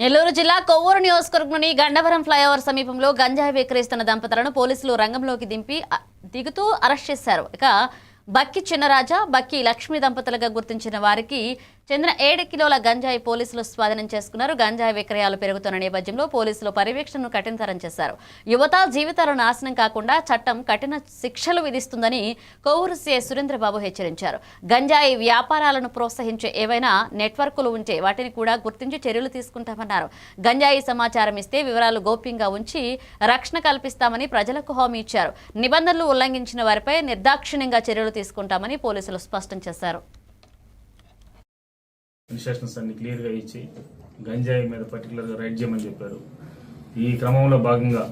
నెల్లూరు జిల్లా కొవ్వూరు నియోజకవర్గంలోని గండవరం ఫ్లైఓవర్ సమీపంలో గంజాయి విక్రయిస్తున్న దంపతులను పోలీసులు రంగంలోకి దింపి దిగుతూ అరెస్ట్ చేశారు. ఇక బక్కి చిన్నరాజా బక్కి లక్ష్మి దంపతులుగా గుర్తించిన వారికి చెందిన ఏడు కిలోల గంజాయి పోలీసులు స్వాధీనం చేసుకున్నారు. గంజాయి విక్రయాలు పెరుగుతున్న నేపథ్యంలో పోలీసులు పర్యవేక్షణను కఠినతరం చేశారు. యువత జీవితాలు నాశనం కాకుండా చట్టం కఠిన శిక్షలు విధిస్తుందని కొవ్వూరు సీఐ సురేంద్రబాబు హెచ్చరించారు. గంజాయి వ్యాపారాలను ప్రోత్సహించే ఏవైనా నెట్వర్కులు ఉంటే వాటిని కూడా గుర్తించి చర్యలు తీసుకుంటామన్నారు. గంజాయి సమాచారం ఇస్తే వివరాలు గోప్యంగా ఉంచి రక్షణ కల్పిస్తామని ప్రజలకు హామీ ఇచ్చారు. నిబంధనలు ఉల్లంఘించిన వారిపై నిర్దాక్షిణ్యంగా చర్యలు తీసుకుంటామని పోలీసులు స్పష్టం చేశారు. ఇన్స్ట్రక్షన్స్ అన్ని క్లియర్గా ఇచ్చి గంజాయి మీద పర్టికులర్గా రైడ్ చేయమని చెప్పారు. ఈ క్రమంలో భాగంగా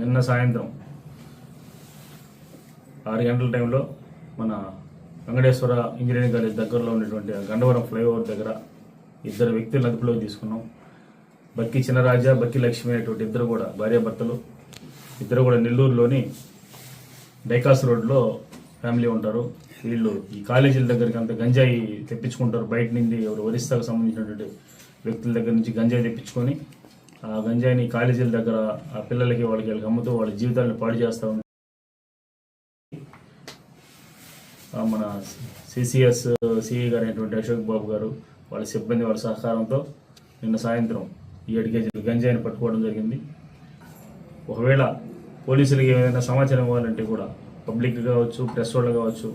నిన్న సాయంత్రం ఆరు గంటల టైంలో మన వెంకటేశ్వర ఇంజనీరింగ్ కాలేజ్ దగ్గరలో ఉన్నటువంటి గండవరం ఫ్లైఓవర్ దగ్గర ఇద్దరు వ్యక్తులను అదుపులోకి తీసుకున్నాం. బక్కి చిన్నరాజా బక్కి లక్ష్మి అనేటువంటి ఇద్దరు కూడా భార్యాభర్తలు. ఇద్దరు కూడా నెల్లూరులోని డైకాస్ రోడ్లో ఫ్యామిలీ ఉంటారు. వీళ్ళు ఈ కాలేజీల దగ్గరికి అంత గంజాయి తెప్పించుకుంటారు. బయట నుండి ఎవరు ఒరిస్సాకు సంబంధించినటువంటి వ్యక్తుల దగ్గర నుంచి గంజాయి తెప్పించుకొని ఆ గంజాయిని కాలేజీల దగ్గర ఆ పిల్లలకి వాళ్ళకి వెళ్ళి అమ్ముతూ వాళ్ళ జీవితాలను పాడు చేస్తూ మన సిసిఎస్ సిఈ గారు అయినటువంటి అశోక్ బాబు గారు వాళ్ళ సిబ్బంది వాళ్ళ సహకారంతో నిన్న సాయంత్రం ఈ ఏడు గంజాయిని పట్టుకోవడం జరిగింది. ఒకవేళ పోలీసులకి ఏదైనా సమాచారం ఇవ్వాలంటే కూడా పబ్లిక్ కావచ్చు ప్రెస్ వాళ్ళు కావచ్చు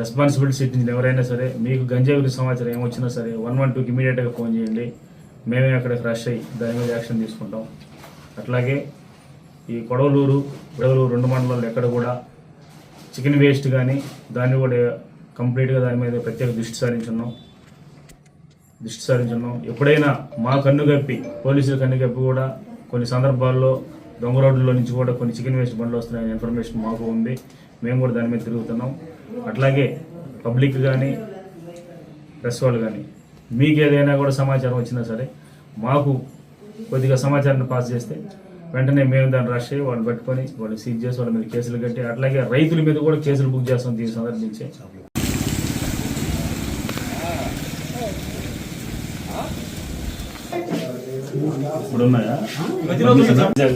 రెస్పాన్సిబిలిటీ సిటిజన్ ఎవరైనా సరే మీకు గంజాయి గురించి సమాచారం ఏమొచ్చినా సరే వన్ వన్ టూకి ఇమీడియట్గా ఫోన్ చేయండి. మేమే అక్కడికి రష్ అయ్యి దాని మీద యాక్షన్ తీసుకుంటాం. అట్లాగే ఈ కొడవలూరు విడవలూరు రెండు మండలాలు ఎక్కడ కూడా చికెన్ వేస్ట్ కానీ దాన్ని కూడా కంప్లీట్గా దాని మీద ప్రత్యేక దృష్టి సారించున్నాం. దృష్టి సారించున్నాం. ఎప్పుడైనా మా కన్ను కప్పి పోలీసుల కన్ను కప్పి కూడా కొన్ని సందర్భాల్లో దొంగ రోడ్డులో నుంచి కూడా కొన్ని చికెన్ వేస్ట్ బండ్లు వస్తున్నాయనే ఇన్ఫర్మేషన్ మాకు ఉంది. మేము కూడా దాని మీద తిరుగుతున్నాం. అట్లాగే పబ్లిక్ కానీ ప్రెస్ వాళ్ళు కానీ మీకు ఏదైనా కూడా సమాచారం వచ్చినా సరే మాకు కొద్దిగా సమాచారాన్ని పాస్ చేస్తే వెంటనే మేము దాన్ని రష్ అయ్యి వాళ్ళు పట్టుకొని వాళ్ళు సీజ్ చేసి వాళ్ళ మీద కేసులు కట్టి అట్లాగే రైతుల మీద కూడా కేసులు బుక్ చేస్తాం దీన్ని సందర్భించి. ఇప్పుడు ఉన్నాయా